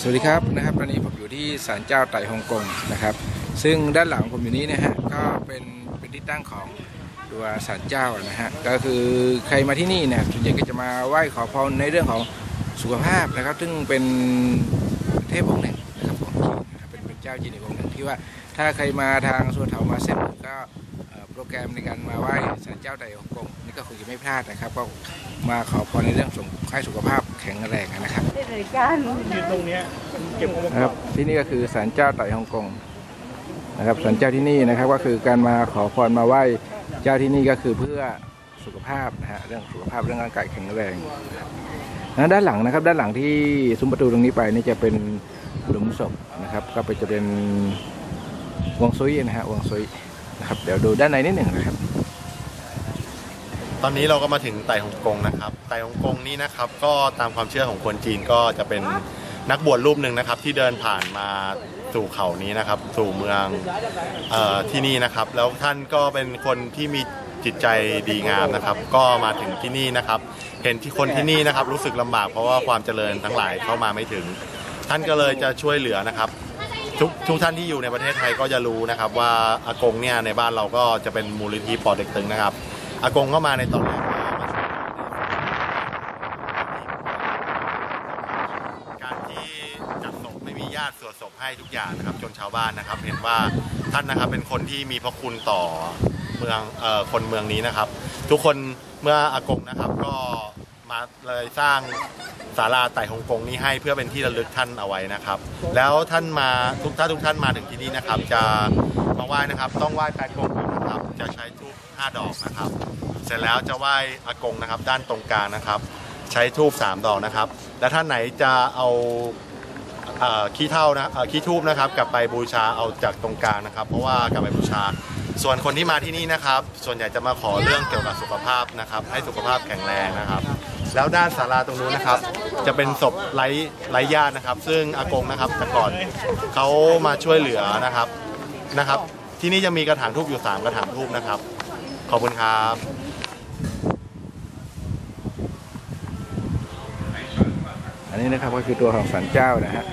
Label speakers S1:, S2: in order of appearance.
S1: สวัสดีครับนะครับตอนนี้ผมอยู่ที่ศาลเจ้าไต่ฮ่องกงนะครับ ซึ่งด้านหลังผมอยู่นี้นะฮะก็เป็นเป็นที่ตั้งของตัวศาลเจ้านะฮะก็คือใครมาที่นี่เนี่ยส่วนใหญ่ก็จะมาไหว้ขอพรในเรื่องของสุขภาพนะครับ ซึ่งเป็นเทพองค์หนึ่งนะครับของจีนนะครับเป็นเป็นเจ้าจีนอีกองค์หนึ่งที่ว่าถ้าใครมาทางส่วนเถามาเส้นก็ โปรแกรมในการมาไหว้ศาลเจ้าไต่ฮ่องกงนี่ก็คงจะไม่พลาดนะครับ ก็มาขอพรในเรื่องสุขให้สุขภาพแข็งแรงนะครับ
S2: ได้เลยกัน
S3: ยืนตรงเนี้ยเก็บองค์ประก
S1: นะค
S3: อ
S1: รั
S3: บบ
S1: ที่นี่ก็คือศาลเจ้าไต่ฮ่องกงนะครับศาลเจ้าที่นี่นะครับ ก็คือการมาขอพรมาไหว้เจ้าที่นี่ก็คือเพื่อสุขภาพนะฮะเรื่องสุขภาพเรื่องร่างกายแข็งแรงนะครับนะด้านหลังนะครับ ด้านหลังที่ซุ้มประตูตรงนี้ไปนี่จะเป็นหลุมศพนะครับ ก็ไปจะเป็นวงซุยนะฮะวงซุย นะครับเดี๋ยวดูด้านในนิดหนึ่งนะครับ
S4: ตอนนี้เราก็มาถึงไต่ฮ่องกงนะครับ ไต่ฮ่องกงนี่นะครับก็ตามความเชื่อของคนจีนก็จะเป็นนักบวชรูปหนึ่งนะครับ ที่เดินผ่านมาสู่เขานี้นะครับ สู่เมืองออที่นี่นะครับ แล้วท่านก็เป็นคนที่มีจิตใจดีงามนะครับ ก็มาถึงที่นี่นะครับ เห็นที่คนที่นี่นะครับ รู้สึกลำบากเพราะว่าความเจริญทั้งหลายเข้ามาไม่ถึง ท่านก็เลยจะช่วยเหลือนะครับ ทุกทุกท่านที่อยู่ในประเทศไทยก็จะรู้นะครับว่าอากงเนี่ยในบ้านเราก็จะเป็นมูลนิธิปอเด็กตึงนะครับอากงก็มาในตอนแรกว่าการที่จัดศพไม่มีญาติสวดศพให้ทุกอย่างนะครับจนชาวบ้านนะครับ เห็นว่าท่านนะครับเป็นคนที่มีพระคุณต่อเมืองเอ่อคนเมืองนี้นะครับ ทุกคนเมื่ออากงนะครับก็ มาเลยสร้างศาลาไต่ฮงกงนี้ให้เพื่อเป็นที่ระลึกท่านเอาไว้นะครับ แล้วท่านมาทุกท่านทุกท่านมาถึงที่นี่นะครับ จะมาไหว้นะครับ ต้องไหว้แปดกงก่อนะครับ จะใช้ทูบห้าดอกนะครับ เสร็จแล้วจะไหว้อากงนะครับ ด้านตรงกลางนะครับ ใช้ทูบสามดอกนะครับ และท่านไหนจะเอาขี้เท่านะขี้ทูบนะครับกลับไปบูชาเอาจากตรงกลางนะครับ เพราะว่ากลับไปบูชา ส่วนคนที่มาที่นี่นะครับ ส่วนใหญ่จะมาขอเรื่องเกี่ยวกับสุขภาพนะครับ ให้สุขภาพแข็งแรงนะครับ แล้วด้านศาลาตรงนู้นนะครับ จะเป็นศพไร้ไร้ญาตินะครับ ซึ่งอากงนะครับแต่ก่อนเขามาช่วยเหลือนะครับนะครับ ที่นี่จะมีกระถางทูบอยู่สามกระถางทูบนะครับ ขอบคุณครับ
S1: อันนี้นะครับก็คือตัวของศาลเจ้านะฮะ